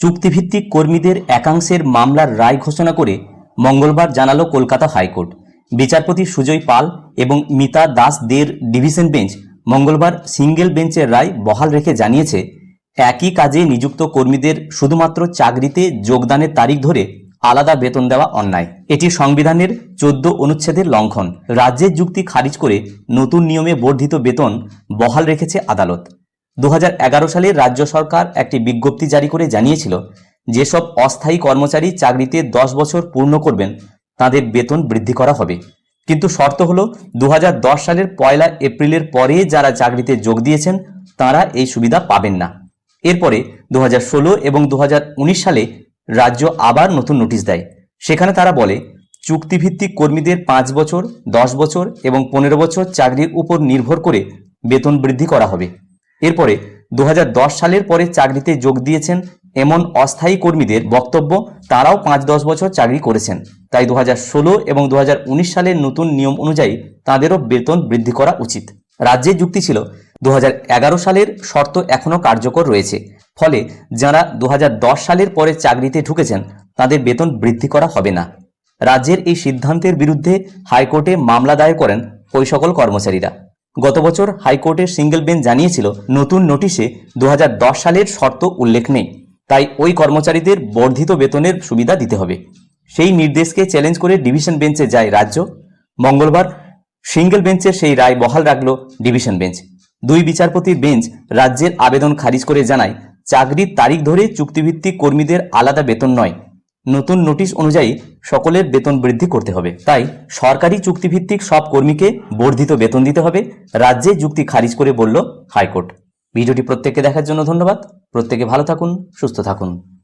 চুক্তিভিত্তিক কর্মীদের একাংশের মামলার রায় ঘোষণা করে মঙ্গলবার জানালো কলকাতা হাইকোর্ট। বিচারপতি সুজয় পাল এবং মিতা দাস দের ডিভিশন বেঞ্চ মঙ্গলবার সিঙ্গেল বেঞ্চের রায় বহাল রেখে জানিয়েছে, একই কাজে নিযুক্ত কর্মীদের শুধুমাত্র চাকরিতে যোগদানের তারিখ ধরে আলাদা বেতন দেওয়া অন্যায়। এটি সংবিধানের চোদ্দ অনুচ্ছেদের লঙ্ঘন। রাজ্যের যুক্তি খারিজ করে নতুন নিয়মে বর্ধিত বেতন বহাল রেখেছে আদালত। দু হাজার এগারো সালে রাজ্য সরকার একটি বিজ্ঞপ্তি জারি করে জানিয়েছিল, যেসব অস্থায়ী কর্মচারী চাকরিতে দশ বছর পূর্ণ করবেন, তাদের বেতন বৃদ্ধি করা হবে। কিন্তু শর্ত হলো, দু হাজার দশ সালের পয়লা এপ্রিলের পরে যারা চাকরিতে যোগ দিয়েছেন, তারা এই সুবিধা পাবেন না। এরপরে দু হাজার ষোলো এবং দু হাজার উনিশ সালে রাজ্য আবার নতুন নোটিশ দেয়। সেখানে তারা বলে, চুক্তিভিত্তিক কর্মীদের পাঁচ বছর, দশ বছর এবং পনেরো বছর চাকরির উপর নির্ভর করে বেতন বৃদ্ধি করা হবে। এরপরে দু হাজার দশ সালের পরে চাকরিতে যোগ দিয়েছেন এমন অস্থায়ী কর্মীদের বক্তব্য তারাও পাঁচ দশ বছর চাকরি করেছেন। তাই দু হাজার ষোলো এবং দু হাজার উনিশ সালের নতুন নিয়ম অনুযায়ী তাদেরও বেতন বৃদ্ধি করা উচিত। রাজ্যের যুক্তি ছিল দু হাজার এগারো সালের শর্ত এখনও কার্যকর রয়েছে। ফলে যারা দু হাজার দশ সালের পরে চাকরিতে ঢুকেছেন, তাদের বেতন বৃদ্ধি করা হবে না। রাজ্যের এই সিদ্ধান্তের বিরুদ্ধে হাইকোর্টে মামলা দায়ের করেন ওই সকল কর্মচারীরা। গত বছর হাইকোর্টের সিঙ্গেল বেঞ্চ জানিয়েছিল, নতুন নোটিশে দু হাজার দশ সালের শর্ত উল্লেখ নেই। তাই ওই কর্মচারীদের বর্ধিত বেতনের সুবিধা দিতে হবে। সেই নির্দেশকে চ্যালেঞ্জ করে ডিভিশন বেঞ্চে যায় রাজ্য। মঙ্গলবার সিঙ্গেল বেঞ্চের সেই রায় বহাল রাখল ডিভিশন বেঞ্চ দুই বিচারপতির বেঞ্চ রাজ্যের আবেদন খারিজ করে জানায়, চাকরির তারিখ ধরে চুক্তিভিত্তিক কর্মীদের আলাদা বেতন নয়। নতুন নোটিশ অনুযায়ী সকলের বেতন বৃদ্ধি করতে হবে। তাই সরকারি চুক্তিভিত্তিক সব কর্মীকে বর্ধিত বেতন দিতে হবে। রাজ্যে যুক্তি খারিজ করে বলল হাইকোর্ট। ভিডিওটি প্রত্যেককে দেখার জন্য ধন্যবাদ। প্রত্যেকে ভালো থাকুন, সুস্থ থাকুন।